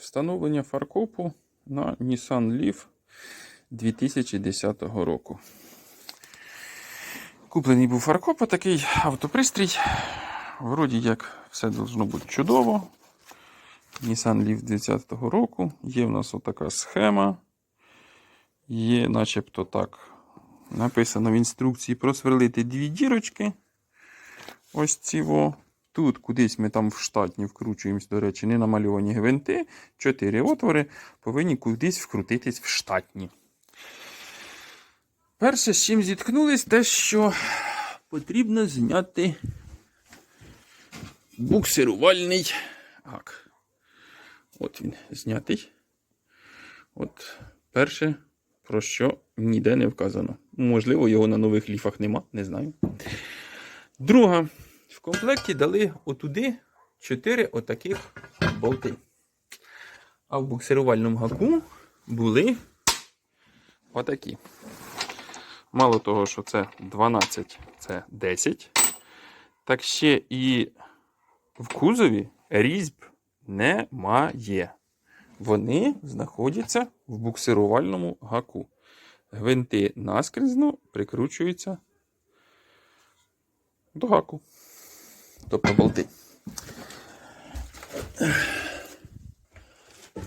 Встановлення фаркопу на Nissan Leaf 2010 року. Куплений був фаркоп, такий автопристрій. Вроді як все должно бути чудово. Nissan Leaf 2010 року. Є в нас отака схема. Є начебто так написано в інструкції просверлити дві дірочки. Ось ціво. Тут кудись ми там в штатні вкручуємось, до речі, не намальовані гвинти. Чотири отвори повинні кудись вкрутитись в штатні. Перше, з чим зіткнулись, те, що потрібно зняти буксирувальний гак. От він знятий. От перше, про що ніде не вказано. Можливо, його на нових ліфах нема, не знаю. Друга. В комплекті дали отуди 4 отаких болти. А в буксирувальному гаку були отакі. Мало того, що це 12, це 10. Так ще і в кузові різьб немає. Вони знаходяться в буксирувальному гаку. Гвинти наскрізно прикручуються до гаку. Тобто болти.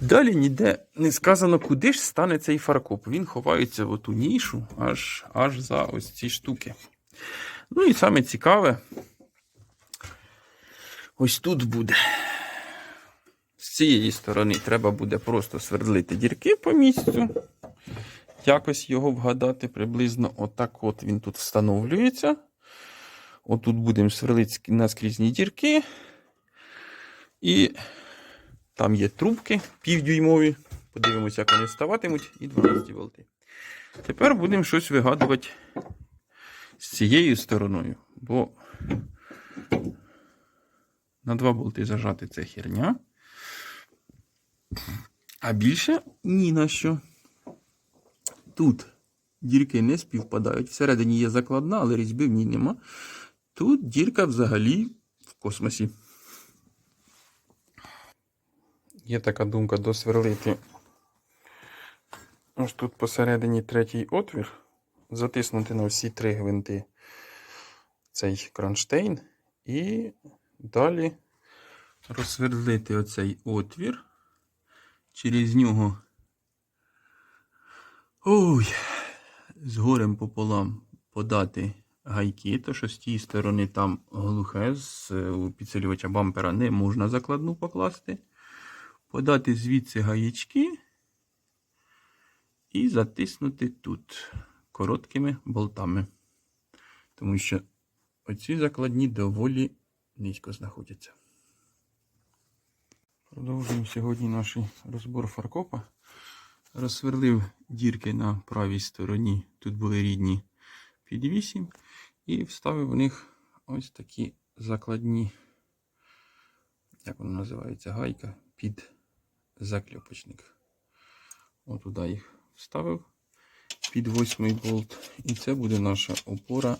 Далі ніде не сказано, куди ж стане цей фаркоп. Він ховається в оту нішу аж, аж за ось ці штуки. Ну і саме цікаве, ось тут буде. З цієї сторони треба буде просто свердлити дірки по місцю. Якось його вгадати. Приблизно отак от він тут встановлюється. Отут будемо сверлити наскрізні дірки. І там є трубки півдюймові. Подивимося, як вони вставатимуть, і 12 болти. Тепер будемо щось вигадувати з цією стороною. Бо на два болти зажати це херня. А більше ні на що. Тут дірки не співпадають. Всередині є закладна, але різьби в ній нема. Тут дірка взагалі в космосі. Є така думка досверлити. Ось тут посередині третій отвір. Затиснути на всі три гвинти цей кронштейн. І далі розсверлити оцей отвір. Через нього. Ой, з горем пополам подати гайки, то що з тієї сторони там глухе, з е, підсилювача бампера не можна закладну покласти. Подати звідси гаячки і затиснути тут короткими болтами. Тому що оці закладні доволі низько знаходяться. Продовжуємо сьогодні наш розбор фаркопа. Розсверлив дірки на правій стороні. Тут були рідні під 8. І вставив в них ось такі закладні, як воно називається, гайка під закльопочник. От туди їх вставив під восьмий болт. І це буде наша опора.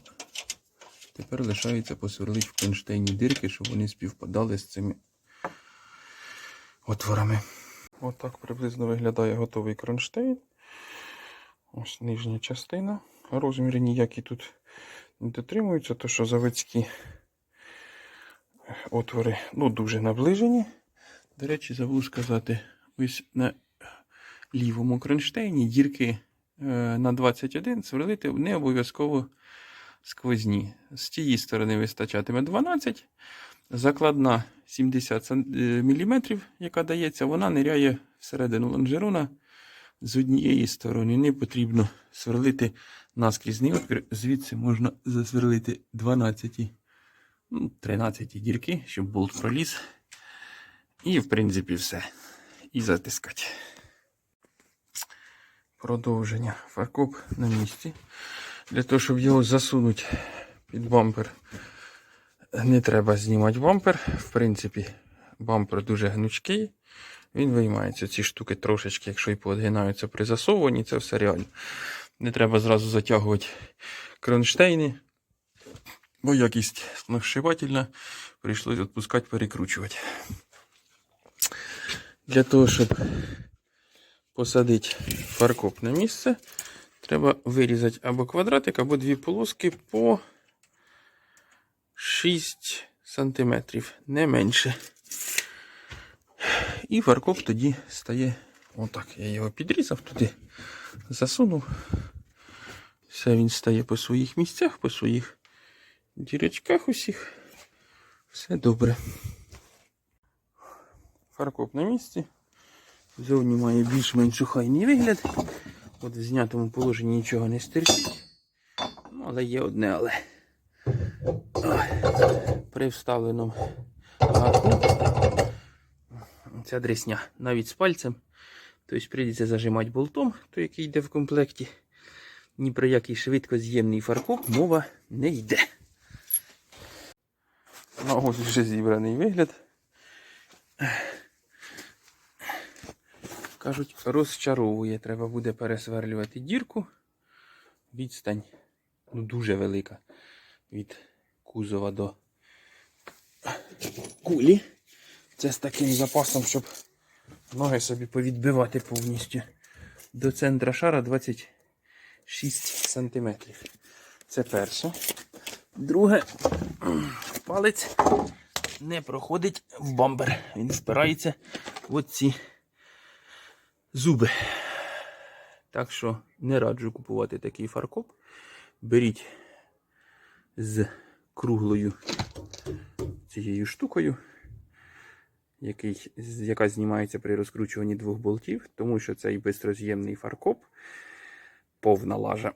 Тепер лишається посверлити в кронштейні дирки, щоб вони співпадали з цими отворами. Ось так приблизно виглядає готовий кронштейн. Ось нижня частина. Розміри ніякі тут не дотримуються, то що заводські отвори ну, дуже наближені. До речі, забув сказати, ось на лівому кронштейні дірки е, на 21 сверлити не обов'язково сквозні. З тієї сторони вистачатиме 12. Закладна 70 мм, яка дається, вона ниряє всередину лонжерона з однієї сторони. Не потрібно сверлити наскрізний отвір. Звідси можна засверлити 12, ну, 13 дірки, щоб болт проліз. І, в принципі, все. І затискати. Продовження. Фаркоп на місці. Для того, щоб його засунути під бампер, не треба знімати бампер. В принципі, бампер дуже гнучкий. Він виймається. Ці штуки трошечки, якщо і поодгинаються при засовуванні, це все реально. Не треба зразу затягувати кронштейни, бо якість сногсшибательна. Прийшлось відпускати, перекручувати. Для того, щоб посадити фаркоп на місце, треба вирізати або квадратик, або дві полоски по 6 см, не менше. І фаркоп тоді стає отак. Я його підрізав туди, засунув. Все він стає по своїх місцях, по своїх дірочках усіх. Все добре. Фаркоп на місці. Зовні має більш-менш охайний вигляд. От в знятому положенні нічого не стерчить. Ну, але є одне але. При вставленому гаку ця дресня навіть з пальцем. Тобто прийдеться зажимати болтом, той, який йде в комплекті. Ні про який швидкоз'ємний фаркоп мова не йде. Ну, ось вже зібраний вигляд. Кажуть, розчаровує. Треба буде пересверлювати дірку. Відстань ну, дуже велика від кузова до кулі. Це з таким запасом, щоб ноги собі повідбивати повністю. До центра шара 26 см. Це перше. Друге, палець не проходить в бамбер. Він впирається в оці зуби. Так що не раджу купувати такий фаркоп. Беріть з круглою цією штукою, який, яка знімається при розкручуванні двох болтів, тому що цей бистроз'ємний фаркоп повна лажа.